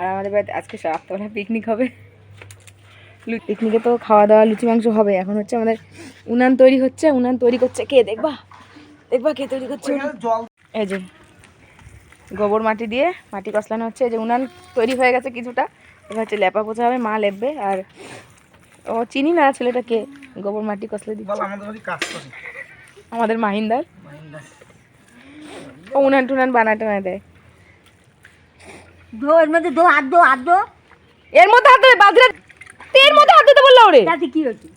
আর আমাদের বাড়িতে আজকে রাত্রেবেলা পিকনিক হবে। পিকনিকে তো খাওয়া দাওয়া লুচি মাংস হবে। এখন হচ্ছে আমাদের উনান তৈরি হচ্ছে। উনান তৈরি করছে কে? দেখবা? দেখবা কে তৈরি করছে? এই যে গোবর মাটি দিয়ে মাটি কসলানো হচ্ছে। এই যে উনান তৈরি হয়ে গেছে কিছুটা। এবার হচ্ছে লেপা পোছা হবে মা লেপবে। আর ও চিনি না ছেলেটা কে? গোবর মাটি কসলে দিচ্ছে। আমাদের মাহিন্দার। ও উনান টুনান বানা টানা দেয়। দো এর মধ্যে দো হাত দো হাত দো। এর মধ্যে হাত এর মধ্যে হাত দিতে বলল ওরে। তাতে কি হচ্ছে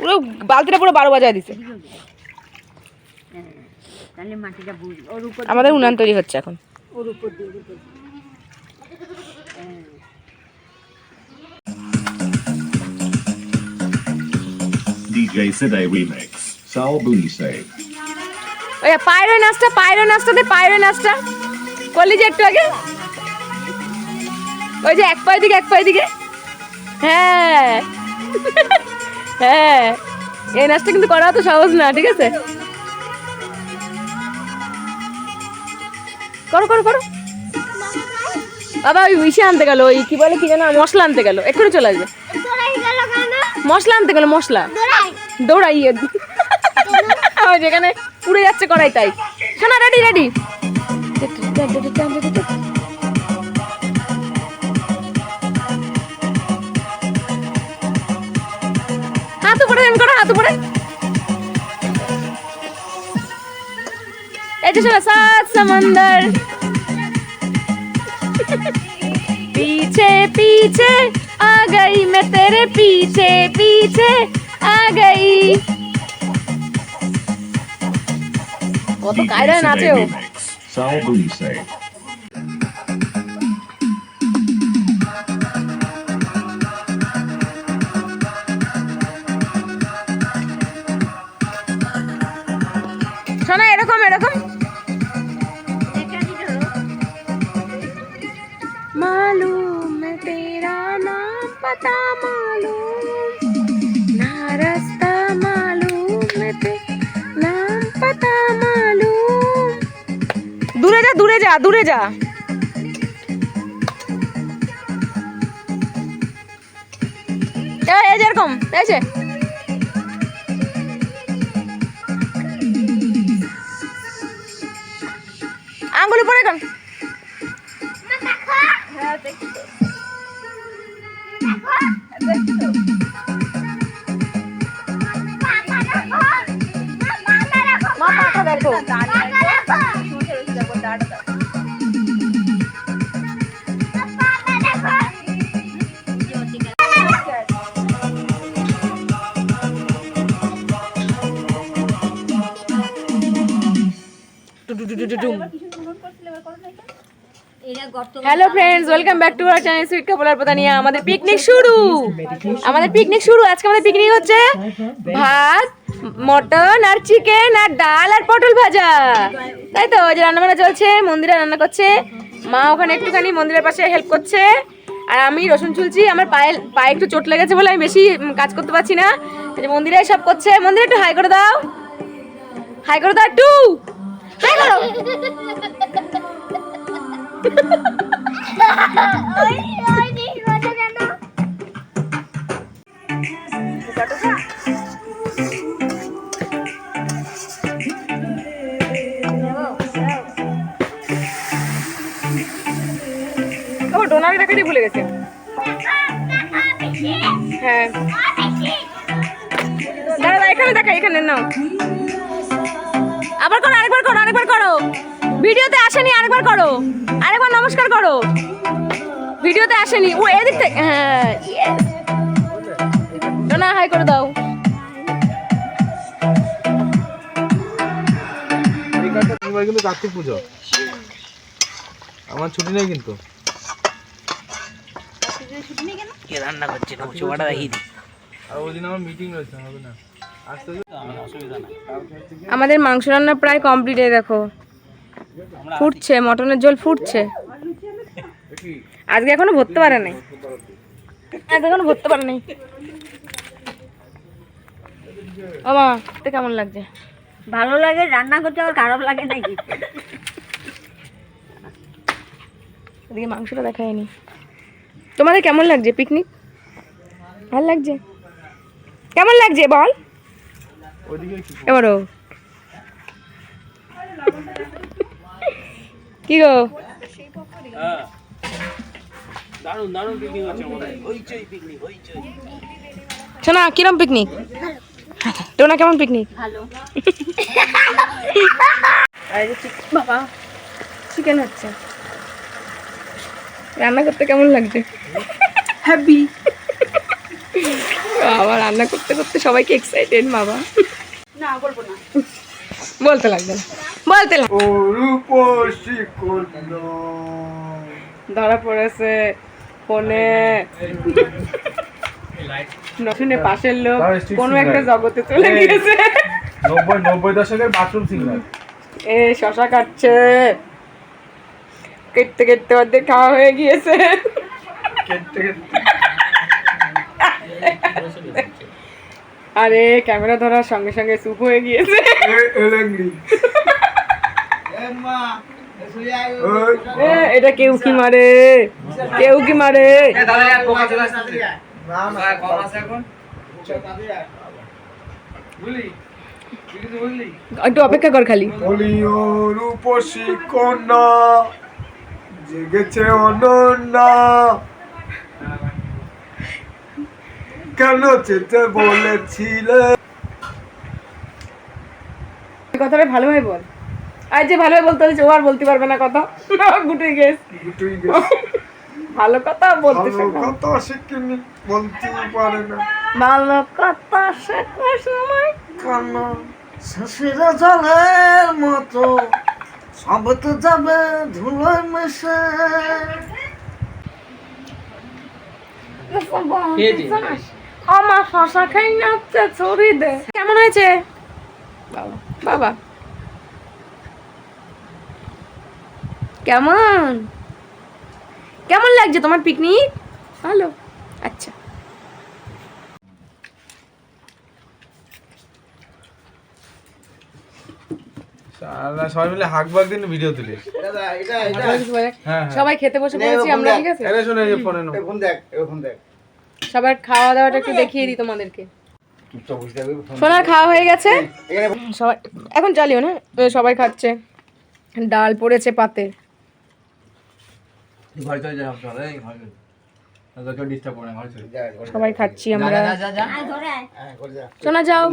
পুরো বালতিটা পুরো বারো বাজায় দিছে। হ্যাঁ, তাহলে মাটিটা বুঝ ওর উপর আমাদের উনান তৈরি হচ্ছে এখন। ওর উপর দিয়ে উপর DJ Remix. Sal Bunise. ওই পায়রো নাচটা পায়রো নাচটা দে পায়রো নাচটা। করলি যে একটু আগে? ওই যে এক পায়ে দিকে এক পায়ে দিকে। হ্যাঁ। হ্যাঁ। এই নাচটা কিন্তু করা তো সহজ না ঠিক আছে? করো করো করো। বাবা ওই ইসে আনতে গেল ওই কি বলে কি জানো মশলা আনতে গেল। এক্ষুনি চলে আসবে। মশলা আনতে গেল মশলা। দৌড়াই। যেখানে পুড়ে যাচ্ছে কড়াই তাই শোনা রেডি রেডি হাত উপরে এম করো হাত উপরে এই যে শোনা সাত সমন্দর पीछे पीछे आ गई मैं तेरे पीछे पीछे आ गई কত শোনা এরকম এরকম। মালুম তেরা নাম পাতা মালুম। দূরে যা দূরে যা দূরে যা এই যেরকম এই যে আঙ্গুল উপরে কর মাথাটা দেখো hello friends welcome back to our channel sweet coupler পাতানিয়া আমাদের পিকনিক শুরু। আমাদের পিকনিক শুরু। আজকে আমাদের পিকনিক হচ্ছে ভাত মটন আর চিকেন আর ডাল আর পটল ভাজা। তাই তো? ওই যে রান্না বান্না চলছে মন্দিরে রান্না করছে। মা ওখানে একটুখানি মন্দিরের পাশে হেল্প করছে। আর আমি রসুন চুলছি আমার পায়ে পায়ে একটু চোট লেগেছে বলে আমি বেশি কাজ করতে পারছি না। মন্দিরে সব করছে। মন্দিরে একটু হাই করে দাও। হাই করে দাও একটু। করো ও ডোনারে দেখাতে ভুলে গেছে। হ্যাঁ। দাঁড়া, এখানে দেখা এখানে নাও। আবার আরেকবার করো আরেকবার করো। ভিডিওতে আসেনি আরেকবার করো। আরেকবার নমস্কার করো। ভিডিওতে আসেনি। ও এদিক থেকে হ্যাঁ. ডোনা হাই করে দাও। কিন্তু কার্তিক পুজো। আমার ছুটি নেই কিন্তু। আর ওই দিন আমার মিটিং রয়েছে হবে না। আমাদের মাংস রান্না প্রায় কমপ্লিট হয়ে দেখো। ফুটছে মটনের ঝোল ফুটছে। আজকে এখনও ভরতে পারে নাই। আজকে এখনও ভরতে পারে নাই। ও মা দেখতে কেমন লাগছে? ভালো লাগে রান্না করতে আমার খারাপ লাগে নাকি? ওদিকে মাংসটা দেখায়নি। তোমাদের কেমন লাগছে পিকনিক ভালো লাগছে? কেমন লাগছে বল? এবারও। কি গো? হইচই শোনা কিরম পিকনিক টোনা কেমন পিকনিক ভালো। বাবা চিকেন হচ্ছে। রান্না করতে কেমন লাগছে? হ্যাপি বাবা রান্না করতে করতে সবাইকে এক্সাইটেড বাবা। না বলব না। বলতে লাগবে না। বলতে লাগবে ধরা পড়েছে ফোনে। শুনে পাশের লোক। কোনো একটা জগতে চলে গিয়েছে। নব্বই নব্বই দশকের বাথরুম সিঙ্গার এ শশা কাটছে। কেটতে কেটতে অর্ধেক খাওয়া হয়ে গিয়েছে। আরে, ক্যামেরা ধরার সঙ্গে সঙ্গে চুপ হয়ে গিয়েছে। এটা কেউ কি মারে কেউ কি মারে একটু অপেক্ষা কর খালি রূপসী কন্যা জেগেছে অনন্যা কেন যেতে বলেছিলে? কথাটা ভালোভাবে বল। আর যে ভালোভাবে বলতে হচ্ছে ও আর বলতে পারবে না কথা। গুটে গেছ দুটোই ভালো কথা বলতে ভালো কথা শিখিনি বলতে পারে না। ভালো কথা শেখো সময় কেন? শেষের জলের মতো সব তো যাবে ধুলোয় মেশে। আমার শশা খাই না ছড়ি দে। কেমন হয়েছে? বাবা বাবা। কেমন? কেমন লাগছে তোমার পিকনিক ভালো। আচ্ছা। সবাই মিলে হাক বাগ দিন ভিডিও তুলিস হ্যাঁ সবাই খেতে বসে পড়েছি আমরা ঠিক আছে? এটা শুনে যে ফোনে নো সবার খাওয়া দাওয়াটা একটু দেখিয়ে দিই তোমাদেরকে। সোনার খাওয়া হয়ে গেছে? সবাই এখন চালিও না সবাই খাচ্ছে। ডাল পড়েছে পাতে। সবাই খাচ্ছি আমরা। আয় ধরে সোনা যাও।